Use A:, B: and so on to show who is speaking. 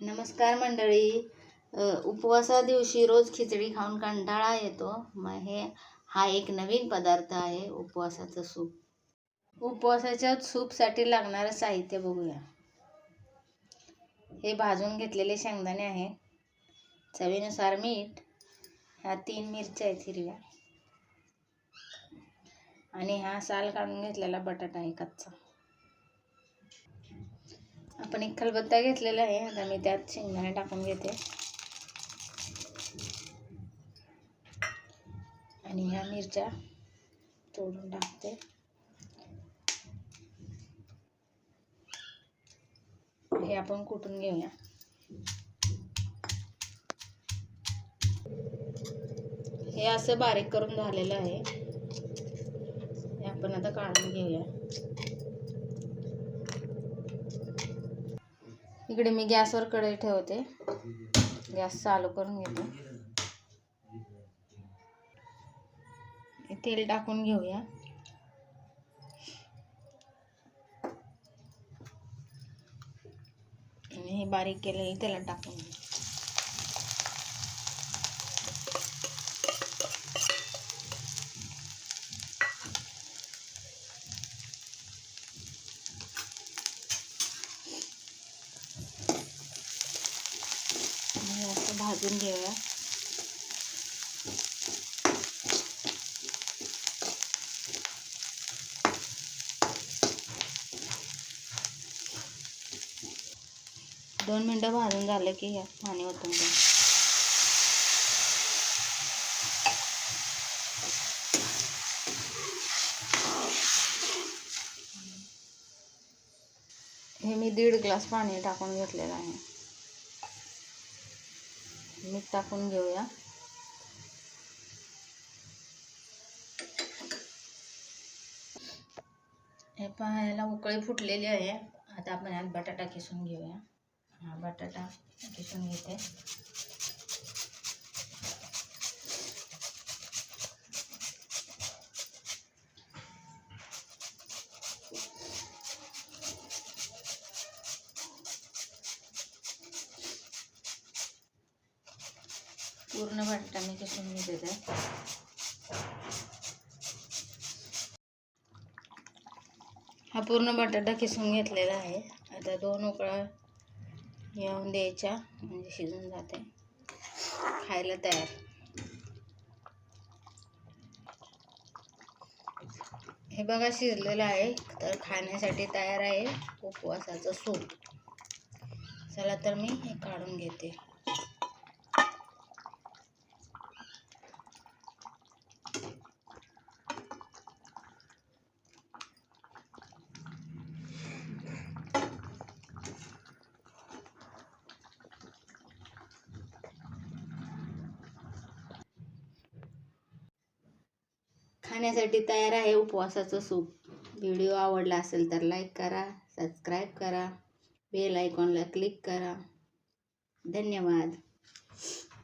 A: नमस्कार मंडळी. उपवासा दिवशी रोज खिचडी खाऊन कंटाळा येतो. मग हे हा एक नवीन पदार्थ आहे उपवासाचं सूप. उपवासाच्या सूपसाठी लागणारं साहित्य बघूया. हे भाजून घेतलेले शेंगदाणे आहे चवीनुसार मीठ ह्या तीन मिरच्या आहेत हिरव्या. आणि हा साल काढून घेतलेला बटाटा आहे कच्चा. आपण एक खलबत्ता घेतलेला आहे. आता मी त्यात शेंगदाणे टाकून घेते. आणि ह्या मिरच्या तोडून टाकते. हे आपण कुटून घेऊया? हे असं बारीक करून झालेलं आहे. हे आपण आता काढून घेऊया. इकडे मी गॅसवर कढई ठेवते. गॅस चालू करून घेते. तेल टाकून घेऊया. आणि हे बारीक केलेलं त्याला टाकून घेऊ भाजून घेऊया दोन मिनटं भाजून झालं की हे पाणी ओतून मी दीड ग्लास पाणी टाकून आहे. मीठ टाकून घेऊया. हे पाहायला उकळी फुटलेली आहे. आता आपण यात बटाटा किसून घेऊया. हा बटाटा किसून घेते. पूर्ण बटाटा मी किसून घेते त्यात हा पूर्ण बटाटा किसून घेतलेला आहे. आता दोन उकळा येऊन द्यायच्या म्हणजे शिजून जाते. खायला तयार. हे बघा शिजलेलं आहे तर खाण्यासाठी तयार आहे उपवासाचं सूप. चला तर मी हे काढून घेते. खाण्यासाठी तयार आहे उपवासाचं सूप. व्हिडिओ आवडला असेल तर लाईक करा सबस्क्राईब करा बेल आयकॉनला क्लिक करा. धन्यवाद.